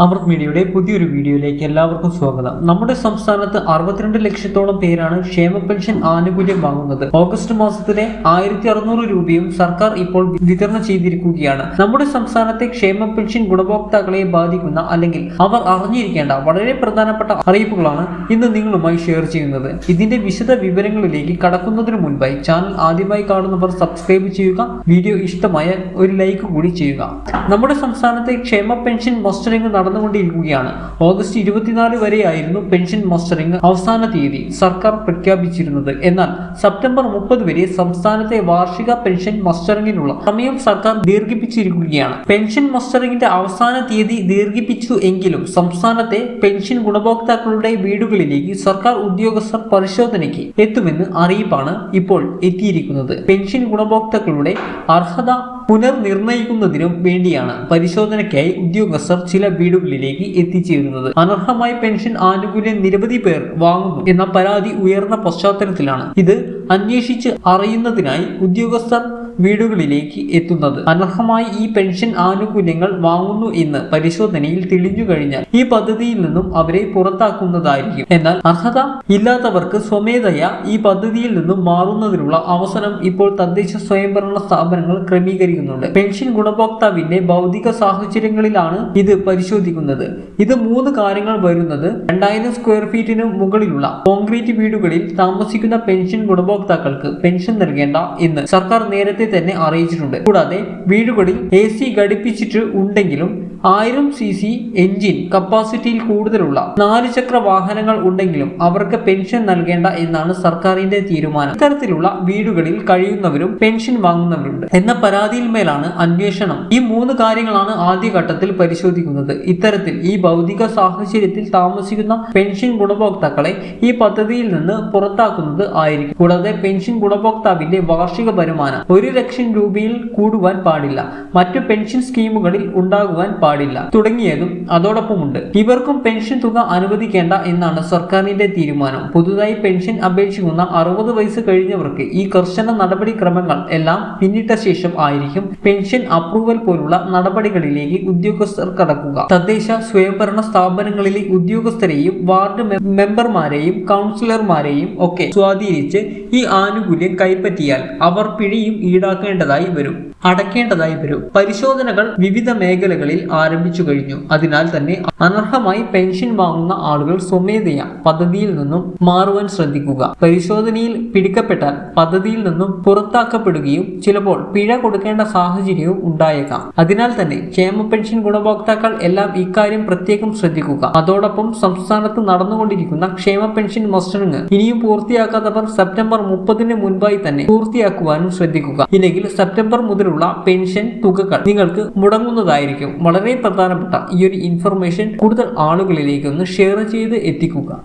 അമൃത് മീഡിയയുടെ പുതിയൊരു വീഡിയോയിലേക്ക് എല്ലാവർക്കും സ്വാഗതം. നമ്മുടെ സംസ്ഥാനത്ത് അറുപത്തിരണ്ട് ലക്ഷത്തോളം പേരാണ് ക്ഷേമ പെൻഷൻ ആനുകൂല്യം വാങ്ങുന്നത്. ഓഗസ്റ്റ് മാസത്തിലെ ആയിരത്തി അറുന്നൂറ് രൂപയും സർക്കാർ ഇപ്പോൾ വിതരണം ചെയ്തിരിക്കുകയാണ്. നമ്മുടെ സംസ്ഥാനത്തെ ക്ഷേമ പെൻഷൻ ഗുണഭോക്താക്കളെ ബാധിക്കുന്ന അല്ലെങ്കിൽ അവർ അറിഞ്ഞിരിക്കേണ്ട വളരെ പ്രധാനപ്പെട്ട അറിയിപ്പുകളാണ് ഇന്ന് നിങ്ങളുമായി ഷെയർ ചെയ്യുന്നത്. ഇതിന്റെ വിശദ വിവരങ്ങളിലേക്ക് കടക്കുന്നതിന് മുൻപായി ചാനൽ ആദ്യമായി കാണുന്നവർ സബ്സ്ക്രൈബ് ചെയ്യുക വീഡിയോ ഇഷ്ടമായ ഒരു ലൈക്ക് കൂടി ചെയ്യുക. നമ്മുടെ സംസ്ഥാനത്തെ ക്ഷേമ പെൻഷൻ മസ്റ്ററിംഗ് നടന്നുകൊണ്ടിരിക്കുകയാണ്. ഓഗസ്റ്റ് ഇരുപത്തിനാല് വരെയായിരുന്നു പെൻഷൻ മസ്റ്ററിംഗ് അവസാന തീയതി സർക്കാർ പ്രഖ്യാപിച്ചിരുന്നത്. എന്നാൽ സെപ്റ്റംബർ മുപ്പത് വരെ സംസ്ഥാനത്തെ വാർഷിക പെൻഷൻ മസ്റ്ററിംഗിനുള്ള സമയം സർക്കാർ ദീർഘിപ്പിച്ചിരിക്കുകയാണ്. പെൻഷൻ മസ്റ്ററിംഗിന്റെ അവസാന തീയതി ദീർഘിപ്പിച്ചു എങ്കിലും സംസ്ഥാനത്തെ പെൻഷൻ ഗുണഭോക്താക്കളുടെ വീടുകളിലേക്ക് സർക്കാർ ഉദ്യോഗസ്ഥർ പരിശോധനയ്ക്ക് എത്തുമെന്ന് അറിയിപ്പാണ് ഇപ്പോൾ എത്തിയിരിക്കുന്നത്. പെൻഷൻ ഗുണഭോക്താക്കളുടെ അർഹത പുനർനിർണയിക്കുന്നതിനും വേണ്ടിയാണ് പരിശോധനയ്ക്കായി ഉദ്യോഗസ്ഥർ ചില വീടുകളിലേക്ക് എത്തിച്ചേരുന്നത്. അനർഹമായ പെൻഷൻ ആനുകൂല്യം നിരവധി പേർ വാങ്ങുന്നു എന്ന പരാതി ഉയർന്ന പശ്ചാത്തലത്തിലാണ്. ഇത് അന്വേഷിച്ച് അറിയുന്നതിനായി ഉദ്യോഗസ്ഥർ വീടുകളിലേക്ക് എത്തുന്നത്. അനർഹമായി ഈ പെൻഷൻ ആനുകൂല്യങ്ങൾ വാങ്ങുന്നു എന്ന് പരിശോധനയിൽ തെളിഞ്ഞു കഴിഞ്ഞാൽ ഈ പദ്ധതിയിൽ നിന്നും അവരെ പുറത്താക്കുന്നതായിരിക്കും. എന്നാൽ അർഹത ഇല്ലാത്തവർക്ക് സ്വമേധയാ ഈ പദ്ധതിയിൽ നിന്നും മാറുന്നതിനുള്ള അവസരം ഇപ്പോൾ തദ്ദേശ സ്വയംഭരണ സ്ഥാപനങ്ങൾ ക്രമീകരിക്കുന്നുണ്ട്. പെൻഷൻ ഗുണഭോക്താവിന്റെ ഭൗതിക സാഹചര്യങ്ങളിലാണ് ഇത് പരിശോധിക്കുന്നത്. ഇത് മൂന്ന് കാര്യങ്ങൾ വരുന്നത്. രണ്ടായിരം സ്ക്വയർ ഫീറ്റിന് മുകളിലുള്ള കോൺക്രീറ്റ് വീടുകളിൽ താമസിക്കുന്ന പെൻഷൻ ഗുണഭോക്താക്കൾക്ക് പെൻഷൻ നൽകേണ്ട എന്ന് സർക്കാർ നേരത്തെ തന്നെ അറിയിച്ചിട്ടുണ്ട്. കൂടാതെ വീടുകളിൽ എ സി ഘടിപ്പിച്ചിട്ട് ഉണ്ടെങ്കിലും ആയിരം സി സി എഞ്ചിൻ കപ്പാസിറ്റിയിൽ കൂടുതലുള്ള നാല് ചക്ര വാഹനങ്ങൾ ഉണ്ടെങ്കിലും അവർക്ക് പെൻഷൻ നൽകേണ്ട എന്നാണ് സർക്കാരിന്റെ തീരുമാനം. ഇത്തരത്തിലുള്ള വീടുകളിൽ കഴിയുന്നവരും പെൻഷൻ വാങ്ങുന്നവരുണ്ട് എന്ന പരാതിയിൽ മേലാണ് അന്വേഷണം. ഈ മൂന്ന് കാര്യങ്ങളാണ് ആദ്യഘട്ടത്തിൽ പരിശോധിക്കുന്നത്. ഇത്തരത്തിൽ ഈ ഭൗതിക സാഹചര്യത്തിൽ താമസിക്കുന്ന പെൻഷൻ ഗുണഭോക്താക്കളെ ഈ പദ്ധതിയിൽ നിന്ന് പുറത്താക്കുന്നത് ആയിരിക്കും. കൂടാതെ പെൻഷൻ ഗുണഭോക്താവിന്റെ വാർഷിക വരുമാനം ഒരു ലക്ഷം രൂപയിൽ കൂടുവാൻ പാടില്ല. മറ്റു പെൻഷൻ സ്കീമുകളിൽ ഉണ്ടാകുവാൻ പാടില്ല. തുടങ്ങിയതും അതോടൊപ്പമുണ്ട്. ഇവർക്കും പെൻഷൻ തുക അനുവദിക്കേണ്ട എന്നാണ് സർക്കാരിന്റെ തീരുമാനം. പുതുതായി പെൻഷൻ അപേക്ഷിക്കുന്ന അറുപത് വയസ്സ് കഴിഞ്ഞവർക്ക് ഈ കർശന നടപടിക്രമങ്ങൾ എല്ലാം പിന്നിട്ട ശേഷം ആയിരിക്കും പെൻഷൻ അപ്രൂവൽ പോലുള്ള നടപടികളിലേക്ക് ഉദ്യോഗസ്ഥർ കടക്കുക. തദ്ദേശ സ്വയംഭരണ സ്ഥാപനങ്ങളിലെ ഉദ്യോഗസ്ഥരെയും വാർഡ് മെമ്പർമാരെയും കൗൺസിലർമാരെയും ഒക്കെ സ്വാധീനിച്ച് ഈ ആനുകൂല്യം കൈപ്പറ്റിയാൽ അവർ പിഴയും ഈടാക്കേണ്ടതായി വരും. അടയ്ക്കേണ്ടതായി വരും. പരിശോധനകൾ വിവിധ മേഖലകളിൽ ആരംഭിച്ചു കഴിഞ്ഞു. അതിനാൽ തന്നെ അനർഹമായി പെൻഷൻ വാങ്ങുന്ന ആളുകൾ സ്വമേധയാ പദ്ധതിയിൽ നിന്നും മാറുവാൻ ശ്രദ്ധിക്കുക. പരിശോധനയിൽ പിടിക്കപ്പെട്ടാൽ പദ്ധതിയിൽ നിന്നും പുറത്താക്കപ്പെടുകയും ചിലപ്പോൾ പിഴ കൊടുക്കേണ്ട സാഹചര്യവും ഉണ്ടായേക്കാം. അതിനാൽ തന്നെ ക്ഷേമ പെൻഷൻ ഗുണഭോക്താക്കൾ എല്ലാം ഇക്കാര്യം പ്രത്യേകം ശ്രദ്ധിക്കുക. അതോടൊപ്പം സംസ്ഥാനത്ത് നടന്നുകൊണ്ടിരിക്കുന്ന ക്ഷേമ പെൻഷൻ മസ്റ്ററിംഗ് ഇനിയും പൂർത്തിയാക്കാത്തവർ സെപ്റ്റംബർ മുപ്പതിന് മുൻപായി തന്നെ പൂർത്തിയാക്കുവാനും ശ്രദ്ധിക്കുക. ഇല്ലെങ്കിൽ സെപ്റ്റംബർ മുതലുള്ള പെൻഷൻ തുകകൾ നിങ്ങൾക്ക് മുടങ്ങുന്നതായിരിക്കും. വളരെ പ്രധാനപ്പെട്ട ഈ ഒരു ഇൻഫർമേഷൻ കൂടുതൽ ആളുകളിലേക്ക് ഒന്ന് ഷെയർ ചെയ്ത് എത്തിക്കുക.